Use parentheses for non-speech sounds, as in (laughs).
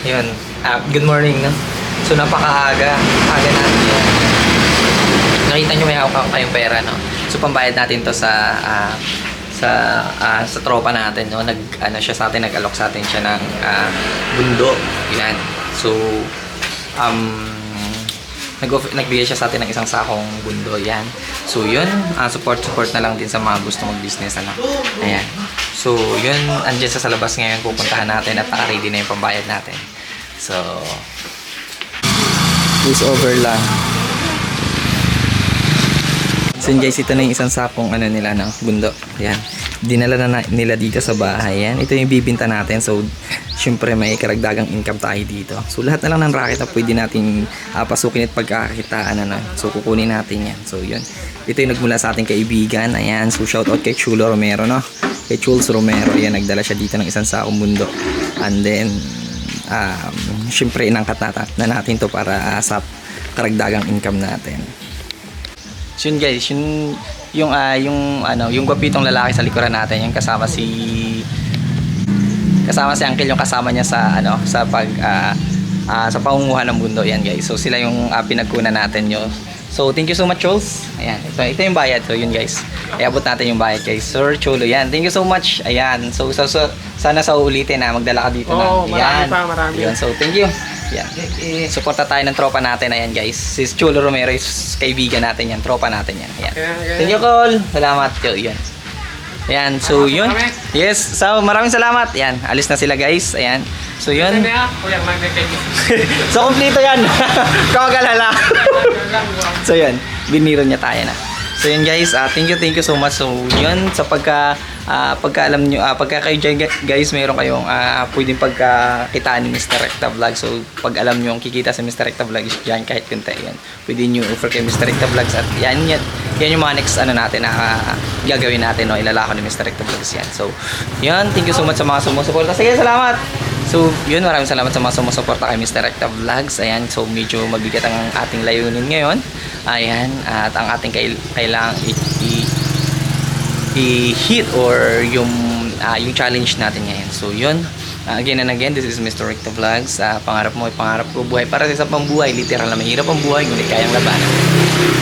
Yun. Ah, good morning, no? So, napakaaga. Aga natin yun. Nakita nyo may hawak kayong pera, no? So, pambayad natin to sa ah, sa ah, sa tropa natin, no? Nag ano siya sa atin, nag-alok sa atin siya ng ah, bundo. Yan. So, um nag nagbigay siya sa atin ng isang sakong bundo yan so yun ah, support support na lang din sa mga gusto mag business ano ayan so yun andyan sa sa labas ngayon pupuntahan natin at naka-ready na yung pambayad natin so please over lang So guys, ito na yung isang sakong ano nila, no? Bundo. Yan. Dinala na, na nila dito sa bahay. Yan. Ito yung bibinta natin. So, syempre may karagdagang income tayo dito. So, lahat na lang ng racket na pwede natin ah, pasukin at pagkakakitaan. Ano? So, kukunin natin yan. So, yun. Ito yung nagmula sa ating kaibigan. Ayan. So, shout out kay Chulo Romero, no? Kay Chuls Romero. Yan. Nagdala siya dito ng isang sakong bundo. And then, um, syempre inangkat na, na natin to para ah, sa karagdagang income natin. So yun guys, yun yung ah, yung ano, yung gwapitong lalaki sa likuran natin, yung kasama si kasama si Uncle yung kasama niya sa ano, sa pag ah, ah, sa pangunguha ng mundo yan guys. So sila yung ah, pinagkunan natin yo. So thank you so much Chols. Ayan, ito, ito yung bayad. So yun guys. Iabot natin yung bayad kay Sir Cholo. Yan. Thank you so much. Ayan. So, so, so sana sa ulitin na magdala ka dito Oo, na. marami Yan. pa, marami. Yun. So thank you. Yan. Suporta tayo ng tropa natin. Ayan guys. Si Chulo Romero is kaibigan natin yan. Tropa natin yan. Ayan. Thank you, Col. Salamat. Yo, yan. Ayan. So, yun. Yes. So, maraming salamat. Ayan. Alis na sila, guys. Ayan. So, yun. (laughs) So, kumplito yan. (laughs) Kawagalala. (laughs) so, yun. Biniro niya tayo na. So, yun guys. ah thank you, thank you so much. So, yun. Sa pagka, ah, pagka alam nyo, ah, pagka kayo dyan, guys, meron kayong ah, pwedeng pagkakitaan ni Mr. Recta Vlog. So, pag alam nyo, kikita sa Mr. Recta Vlog is dyan kahit kunti. Yan. Pwede nyo offer kay Mr. Recta Vlogs. At yan, yan, yan yung mga next ano natin na ah, gagawin natin. No? Ilalako ni Mr. Recta Vlogs yan. So, yun. Thank you so much sa mga sumusuporta. Sige, salamat. So, yun, maraming salamat sa mga sumusuporta kay Mr. Recta Vlogs. Ayan, so medyo mabigat ang ating layunin ngayon. Ayan, at ang ating kail kailangang i-hit or yung ah, yung challenge natin ngayon. So, yun. Ah, again and again, this is Mr. Recta Vlogs. Ah, pangarap mo ay pangarap ko buhay para sa isang pambuhay. Literal na mahirap ang buhay, ngunit kayang labanan.